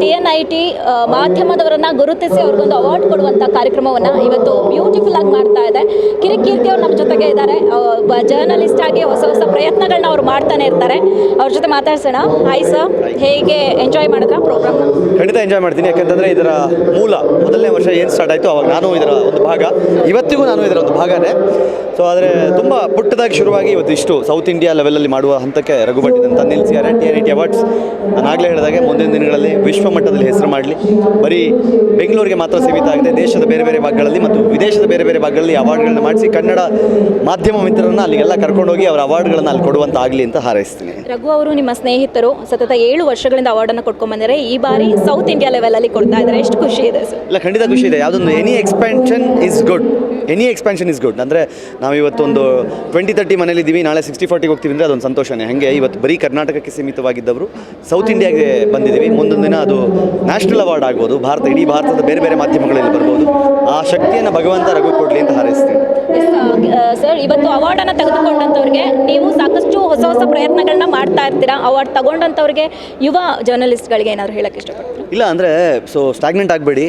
T N I T ಮಾಧ್ಯಮದವರನ್ನ ಗುರುತಿಸಿ ಅವ್ರಿಗೊಂದು ಅವಾರ್ಡ್ ಕೊಡುವಂತ ಕಾರ್ಯಕ್ರಮವನ್ನ ಇವತ್ತು ಬ್ಯೂಟಿಫುಲ್ ಆಗಿ ಮಾಡ್ತಾ ಇದೆ. ಕಿರಿಕೀರ್ತಿ ಅವ್ರು ನಮ್ಮ ಜೊತೆಗೆ ಇದ್ದಾರೆ. ಜರ್ನಲಿಸ್ಟ್ ಆಗಿ ಹೊಸ ಹೊಸ ಪ್ರಯತ್ನಗಳನ್ನ ಅವ್ರು ಮಾಡ್ತಾನೆ ಇರ್ತಾರೆ. ಅವ್ರ ಜೊತೆ ಮಾತಾಡ್ಸೋಣ. ಹಾಯ್ ಸರ್ ಹೇಗೆ ಎಂಜಾಯ್ ಮಾಡಿದ್ರ ಪ್ರೋಗ್ರಾಮ್ ಖಂಡಿತ ಎಂಜಾಯ್ ಮಾಡ್ತೀನಿ. ಯಾಕಂತಂದ್ರೆ ಇದರ ಮೂಲ ಮೊದಲನೇ ವರ್ಷ ಏನು ಸ್ಟಾರ್ಟ್ ಆಯ್ತು ಅವಾಗ ನಾನು ಇದರ ಒಂದು ಭಾಗ. ಇವತ್ತಿಗೂ ನಾನು ಇದರ ಒಂದು ಭಾಗನೇ. ಸೊ ಆದರೆ ತುಂಬ ಪುಟ್ಟದಾಗಿ ಶುರುವಾಗಿ ಇವತ್ತು ಇಷ್ಟು ಸೌತ್ ಇಂಡಿಯಾ ಲೆವೆಲಲ್ಲಿ ಮಾಡುವ ಹಂತಕ್ಕೆ ರಘುಭಟ್ ಇದನ್ನು ತಂದು ಅವಾರ್ಡ್ಸ್ ನಾನು ಆಗಲೇ ಹೇಳಿದಾಗೆ ಮುಂದಿನ ದಿನಗಳಲ್ಲಿ ವಿಶ್ವ ಮಟ್ಟದಲ್ಲಿ ಹೆಸರು ಮಾಡಲಿ. ಬರೀ ಬೆಂಗಳೂರಿಗೆ ಮಾತ್ರ ಸೀಮಿತ ಆಗಿದೆ. ದೇಶದ ಬೇರೆ ಬೇರೆ ಭಾಗಗಳಲ್ಲಿ ಮತ್ತು ವಿದೇಶದ ಬೇರೆ ಬೇರೆ ಭಾಗಗಳಲ್ಲಿ ಅವಾರ್ಡ್ಗಳನ್ನ ಮಾಡಿಸಿ ಕನ್ನಡ ಮಾಧ್ಯಮ ಮಿತ್ರರನ್ನು ಅಲ್ಲಿಗೆಲ್ಲ ಕರ್ಕೊಂಡೋಗಿ ಅವರ ಅವಾರ್ಡ್ಗಳನ್ನು ಅಲ್ಲಿ ಕೊಡುವಂತ ಆಗಲಿ ಅಂತ ಹಾರೈಸ್ತೀನಿ. ರಘು ಅವರು ನಿಮ್ಮ ಸ್ನೇಹಿತರು ಸತತ ಏಳು ವರ್ಷಗಳಿಂದ ಅವಾರ್ಡನ್ನು ಕೊಟ್ಕೊಂಡ್ಬಂದರೆ ಈ ಬಾರಿ ಸೌತ್ ಇಂಡಿಯಾ ಲೆವೆಲಲ್ಲಿ ಕೊಡ್ತಾ ಇದ್ದಾರೆ. ಎಷ್ಟು ಖುಷಿ ಇದೆ ಸರ್? ಇಲ್ಲ ಖಂಡಿತ ಖುಷಿ ಇದೆ. ಯಾವುದೊಂದು any expansion is good any expansion is good ಅಂದರೆ ನಾವು ಇವತ್ತೊಂದು ಟ್ವೆಂಟಿ ತರ್ಟಿ ಮನೇಲಿದ್ದೀವಿ ನಾಳೆ ಸಿಕ್ಸ್ಟಿ ಫಾರ್ಟಿಗೆ ಹೋಗ್ತೀವಿ ಅಂದರೆ ಅದೊಂದು ಸಂತೋಷನೇ. ಹಾಗೆ ಇವತ್ತು ಬರೀ ಕರ್ನಾಟಕಕ್ಕೆ ಸೀಮಿತವಾಗಿದ್ದವರು ಸೌತ್ ಇಂಡಿಯಾಗೆ ಬಂದಿದ್ದೀವಿ. ಮುಂದೊಂದು ದಿನ ಅದು ನ್ಯಾಷನಲ್ ಅವಾರ್ಡ್ ಆಗ್ಬೋದು. ಭಾರತ ಇಡೀ ಭಾರತದ ಬೇರೆ ಬೇರೆ ಮಾಧ್ಯಮಗಳಲ್ಲಿ ಬರ್ಬೋದು. ಆ ಶಕ್ತಿಯನ್ನು ಭಗವಂತ ರಘು ಕೊಡಲಿ ಅಂತ ಹಾರೈಸ್ತೀನಿ. ಸರ್ ಇವತ್ತು ಅವಾರ್ಡನ್ನು ತೆಗೆದುಕೊಂಡಂಥವ್ರಿಗೆ ನೀವು ಸಾಕಷ್ಟು ಹೊಸ ಹೊಸ ಪ್ರಯತ್ನಗಳನ್ನ ಮಾಡ್ತಾ ಇರ್ತೀರಾ? ಅವಾರ್ಡ್ ತಗೊಂಡಂಥವ್ರಿಗೆ ಯುವ ಜರ್ನಲಿಸ್ಟ್ಗಳಿಗೆ ಏನಾದ್ರು ಹೇಳಕ್ಕೆ ಇಷ್ಟಪಡ್ತೀರಾ? ಇಲ್ಲ ಅಂದರೆ ಸೊ ಸ್ಟಾಗ್ನೆಂಟ್ ಆಗಬೇಡಿ.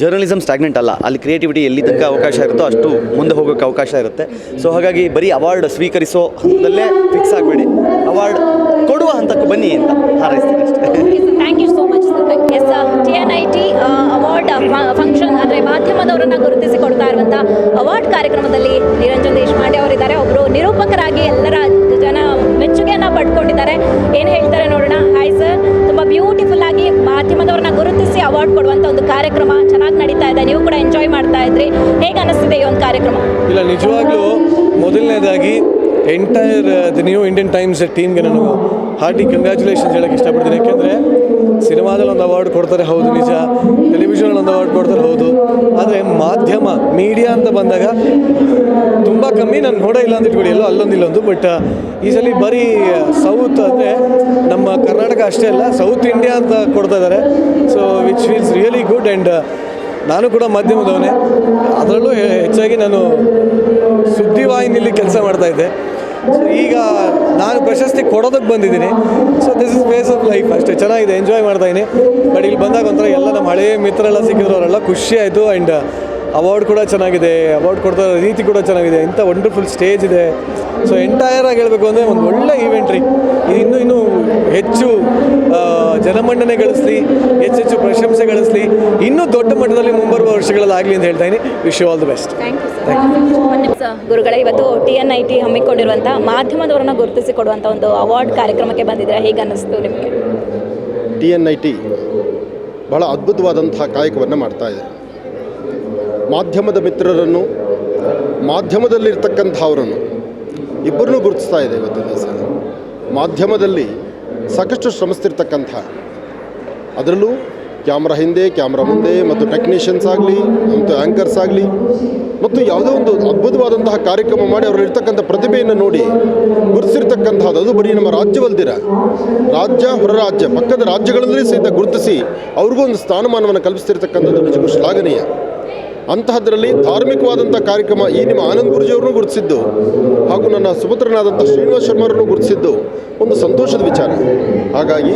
ಜರ್ನಲಿಸಮ್ ಸ್ಟಾಗ್ನೆಂಟ್ ಅಲ್ಲ. ಅಲ್ಲಿ ಕ್ರಿಯೇಟಿವಿಟಿ ಎಲ್ಲಿ ತನಕ ಅವಕಾಶ ಇರುತ್ತೋ ಅಷ್ಟು ಮುಂದೆ ಹೋಗೋಕ್ಕೆ ಅವಕಾಶ ಇರುತ್ತೆ. ಸೊ ಹಾಗಾಗಿ ಬರೀ ಅವಾರ್ಡ್ ಸ್ವೀಕರಿಸೋ ಹಂತದಲ್ಲೇ ಫಿಕ್ಸ್ ಆಗಬೇಡಿ. ಅವಾರ್ಡ್ ಕೊಡುವ ಹಂತಕ್ಕೆ ಬನ್ನಿ ಅಂತ ಹಾರೈಸ್ತೀನಿ ಅಷ್ಟೇ. Thank you so much sir S T N I T award function ಅಂದರೆ ಮಾಧ್ಯಮದವರನ್ನ ಗುರುತಿಸಿ ಕೊಡ್ತಾ ಇರುವಂಥ ಅವಾರ್ಡ್ ಕಾರ್ಯಕ್ರಮದಲ್ಲಿ ನಿರಂಜನ್ ದೇಶಪಾಂಡೆ ಅವರಿದ್ದಾರೆ. ಒಬ್ಬರು ನಿರೂಪಕರಾಗಿ ಎಲ್ಲರ ಜನ ಮೆಚ್ಚುಗೆಯನ್ನು ಪಡ್ಕೊಂಡಿದ್ದಾರೆ. ಏನು ಹೇಳ್ತಾರೆ ನೋಡೋಣ. ಹಾಯ್ ಸರ್ ತುಂಬಾ ಬ್ಯೂಟಿಫುಲ್ ಆಗಿ ಮಾಧ್ಯಮದವ್ರನ್ನ ಗುರುತಿಸಿ ಅವಾರ್ಡ್ ಕೊಡುವಂಥ ಒಂದು ಕಾರ್ಯಕ್ರಮ ಚೆನ್ನಾಗಿ ನಡೀತಾ ಇದೆ. ನೀವು ಕೂಡ ಎಂಜಾಯ್ ಮಾಡ್ತಾ ಇದ್ರಿ. ಹೇಗೆ ಅನಿಸ್ತಿದೆ ಈ ಒಂದು ಕಾರ್ಯಕ್ರಮ? ಇಲ್ಲ ನಿಜವಾಗ್ಲೂ ಮೊದಲನೇದಾಗಿ entire the New Indian Times ಟೀಮ್ಗೆ ನಾನು ಹಾರ್ಟಿ ಕಂಗ್ರ್ಯಾಚುಲೇಷನ್ಸ್ ಹೇಳೋಕ್ಕೆ ಇಷ್ಟಪಡ್ತೀನಿ. ಯಾಕೆಂದರೆ ಸಿನಿಮಾದಲ್ಲಿ ಒಂದು ಅವಾರ್ಡ್ ಕೊಡ್ತಾರೆ, ಹೌದು, ನಿಜ. ಟೆಲಿವಿಷನಲ್ಲಿ ಒಂದು ಅವಾರ್ಡ್ ಕೊಡ್ತಾರೆ, ಹೌದು. ಆದರೆ ಮಾಧ್ಯಮ ಮೀಡಿಯಾ ಅಂತ ಬಂದಾಗ ತುಂಬ ಕಮ್ಮಿ. ನಾನು ನೋಡೇ ಇಲ್ಲ ಅಂತ ಇಟ್ಕೊಳ್ಳಿ, ಎಲ್ಲೋ ಅಲ್ಲೊಂದು ಇಲ್ಲೊಂದು ಬಟ್ ಈ ಸಲ ಬರೀ ಸೌತ್ ಅಂದರೆ ನಮ್ಮ ಕರ್ನಾಟಕ ಅಷ್ಟೇ ಅಲ್ಲ ಸೌತ್ ಇಂಡಿಯಾ ಅಂತ ಕೊಡ್ತಾ ಇದ್ದಾರೆ. So which feels really good and ನಾನು ಕೂಡ ಮಾಧ್ಯಮದವನೇ. ಅದರಲ್ಲೂ ಹೆಚ್ಚಾಗಿ ನಾನು ಸುದ್ದಿವಾಹಿನಿಯಲ್ಲಿ ಕೆಲಸ ಮಾಡ್ತಾ ಇದ್ದೆ. ಸೊ ಈಗ ನಾನು ಪ್ರಶಸ್ತಿ ಕೊಡೋದಕ್ಕೆ ಬಂದಿದ್ದೀನಿ. So this is base of life ಅಷ್ಟೇ. ಚೆನ್ನಾಗಿದೆ ಎಂಜಾಯ್ ಮಾಡ್ತಾ ಬಟ್ ಇಲ್ಲಿ ಬಂದಾಗ ಒಂಥರ ಎಲ್ಲ ನಮ್ಮ ಹಳೆಯ ಮಿತ್ರರೆಲ್ಲ ಸಿಕ್ಕಿದ್ರು, ಅವರೆಲ್ಲ ಖುಷಿ ಆ್ಯಂಡ್ ಅವಾರ್ಡ್ ಕೂಡ ಚೆನ್ನಾಗಿದೆ ಅವಾರ್ಡ್ ಕೊಡ್ತಾ ಇರೋ ರೀತಿ ಕೂಡ ಚೆನ್ನಾಗಿದೆ ಇಂಥ ವಂಡರ್ಫುಲ್ ಸ್ಟೇಜ್ ಇದೆ. ಸೊ ಎಂಟೈರ್ ಆಗಿ ಹೇಳಬೇಕು ಅಂದರೆ ಒಂದು ಒಳ್ಳೆ ಈವೆಂಟ್ ರೀ. ಇನ್ನು ಇನ್ನೂ ಇನ್ನೂ ಹೆಚ್ಚು ಜನಮನ್ನಣೆ ಗಳಿಸಲಿ ಹೆಚ್ಚೆಚ್ಚು ಪ್ರಶಂಸೆ ಗಳಿಸಲಿ ಇನ್ನೂ ದೊಡ್ಡ ಮಟ್ಟದಲ್ಲಿ ಮುಂಬರುವ ವರ್ಷಗಳಲ್ಲಿ ಆಗಲಿ ಅಂತ ಹೇಳ್ತಾ ಇದ್ದೀನಿ. Wish all the best thank you sir ಗುರುಗಳೇ ಇವತ್ತು ಟಿ ಎನ್ ಐ ಟಿ ಹಮ್ಮಿಕೊಂಡಿರುವಂಥ ಮಾಧ್ಯಮದವರನ್ನ ಗುರುತಿಸಿ ಕೊಡುವಂಥ ಒಂದು ಅವಾರ್ಡ್ ಕಾರ್ಯಕ್ರಮಕ್ಕೆ ಬಂದಿದ್ದೀರಾ? ಹೇಗೆ ಅನ್ನಿಸ್ತು ನಿಮಗೆ? ಟಿ ಎನ್ ಐ ಟಿ ಬಹಳ ಅದ್ಭುತವಾದಂತಹ ಕಾಯಕವನ್ನು ಮಾಡ್ತಾ ಇದೆ. ಮಾಧ್ಯಮದ ಮಿತ್ರರನ್ನು ಮಾಧ್ಯಮದಲ್ಲಿರ್ತಕ್ಕಂಥವರನ್ನು ಇಬ್ಬರನ್ನೂ ಗುರುತಿಸ್ತಾ ಇದೆ ಇವತ್ತಿನ ದಿವಸ. ಮಾಧ್ಯಮದಲ್ಲಿ ಸಾಕಷ್ಟು ಶ್ರಮಿಸ್ತಿರ್ತಕ್ಕಂಥ, ಅದರಲ್ಲೂ ಕ್ಯಾಮ್ರಾ ಹಿಂದೆ, ಕ್ಯಾಮ್ರಾ ಮುಂದೆ, ಮತ್ತು ಟೆಕ್ನಿಷಿಯನ್ಸ್ ಆಗಲಿ, ಮತ್ತು ಆ್ಯಂಕರ್ಸ್ ಆಗಲಿ, ಮತ್ತು ಯಾವುದೋ ಒಂದು ಅದ್ಭುತವಾದಂತಹ ಕಾರ್ಯಕ್ರಮ ಮಾಡಿ ಅವರಲ್ಲಿರ್ತಕ್ಕಂಥ ಪ್ರತಿಭೆಯನ್ನು ನೋಡಿ ಗುರುತಿಸಿರ್ತಕ್ಕಂಥದ್ದು. ಅದು ಬರೀ ನಮ್ಮ ರಾಜ್ಯವಲ್ದಿರ. ರಾಜ್ಯ ಹೊರ ರಾಜ್ಯ ಪಕ್ಕದ ರಾಜ್ಯಗಳಲ್ಲಿ ಸಹಿತ ಗುರುತಿಸಿ ಅವ್ರಿಗೂ ಒಂದು ಸ್ಥಾನಮಾನವನ್ನು ಕಲ್ಪಿಸ್ತಿರ್ತಕ್ಕಂಥದ್ದು ನಿಜಕ್ಕೂ ಶ್ಲಾಘನೀಯ. ಅಂತಹದ್ರಲ್ಲಿ ಧಾರ್ಮಿಕವಾದಂಥ ಕಾರ್ಯಕ್ರಮ ಈ ನಿಮ್ಮ ಆನಂದ್ ಗುರುಜಿಯವ್ರನ್ನೂ ಗುರುತಿಸಿದ್ದು ಹಾಗೂ ನನ್ನ ಸುಪುತ್ರನಾದಂಥ ಶ್ರೀನಿವಾಸ್ ಶರ್ಮರನ್ನು ಗುರುತಿಸಿದ್ದು ಒಂದು ಸಂತೋಷದ ವಿಚಾರ. ಹಾಗಾಗಿ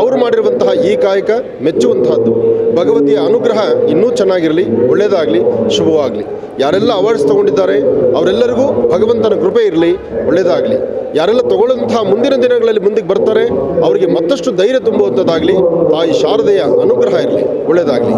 ಅವರು ಮಾಡಿರುವಂತಹ ಈ ಕಾಯಕ ಮೆಚ್ಚುವಂತಹದ್ದು. ಭಗವತಿಯ ಅನುಗ್ರಹ ಇನ್ನೂ ಚೆನ್ನಾಗಿರಲಿ, ಒಳ್ಳೆಯದಾಗಲಿ, ಶುಭವಾಗಲಿ. ಯಾರೆಲ್ಲ ಅವಾರ್ಡ್ಸ್ ತಗೊಂಡಿದ್ದಾರೆ, ಅವರೆಲ್ಲರಿಗೂ ಭಗವಂತನ ಕೃಪೆ ಇರಲಿ, ಒಳ್ಳೆಯದಾಗಲಿ. ಯಾರೆಲ್ಲ ತಗೊಳ್ಳುವಂತಹ ಮುಂದಿನ ದಿನಗಳಲ್ಲಿ ಮುಂದಕ್ಕೆ ಬರ್ತಾರೆ, ಅವರಿಗೆ ಮತ್ತಷ್ಟು ಧೈರ್ಯ ತುಂಬುವಂಥದ್ದಾಗಲಿ ತಾಯಿ ಶಾರದೆಯ ಅನುಗ್ರಹ ಇರಲಿ, ಒಳ್ಳೆಯದಾಗಲಿ.